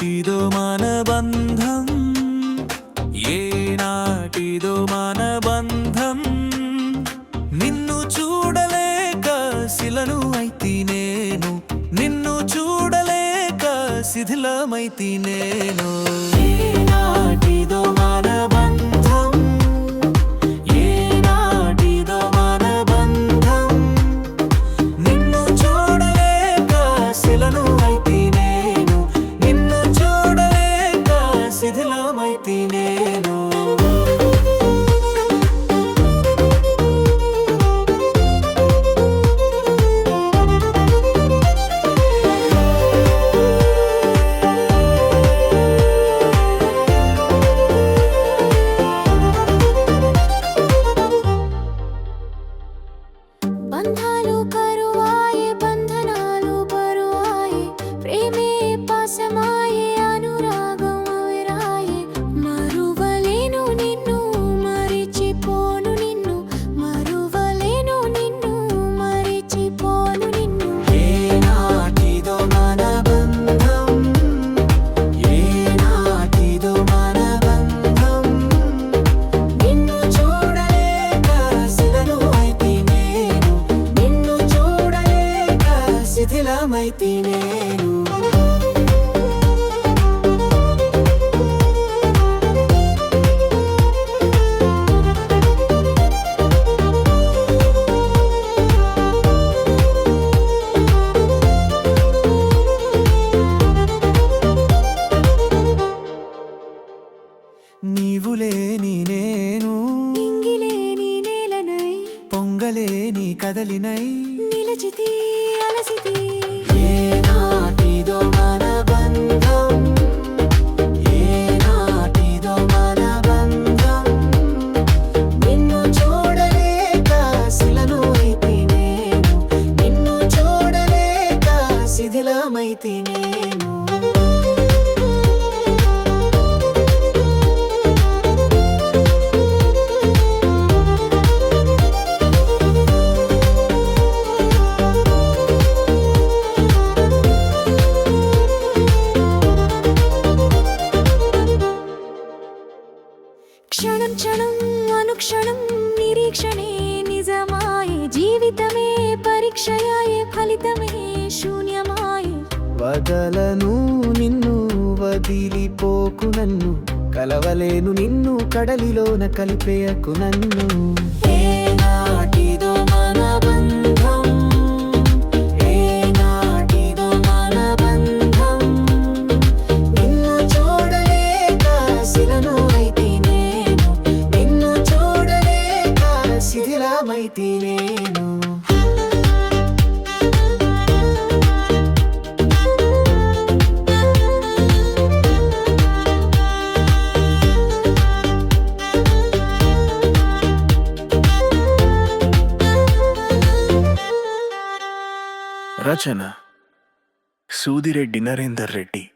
నాటిదో మన బంధం ఏ నాటిదో మన బంధం నిన్ను చూడలేక శిలను అయితే నేను నిన్ను చూడలేక శిథిలమైతే నేను. నాటిదో ప్రేమే పాసమాయే అనురాగం అవిరాయే మరువలేను నిన్ను మరిచిపోను నిన్ను. మరువలేను నిన్ను మరిచిపోను నిన్ను. ఏనాటిదో మన బంధం ఏనాటిదో మన బంధం నిన్ను చూడలేక శిలను అయితి నేను. నిన్ను చూడలేక శిథిలమైతి నేను. కదలినై. నిలచితి అలసితి. ఏనాటిదో మన బంధం ఏనాటిదో మన బంధం. నిన్ను చూడలేక శిలను అయితి నేను నిన్ను చూడలేక శిథిలమైతి నేను. క్షణం క్షణం అనుక్షణం నిరీక్షణే నిజమాయే జీవితమే పరీక్షయాయే ఫలితమే శూన్యమాయే. వదలను నిన్ను వదిలిపోకు నన్ను కలవలేను నిన్ను కడలిలోన కలిపేయకు నన్ను. రచన సూదిరెడ్డి నరేందర్ రెడ్డి.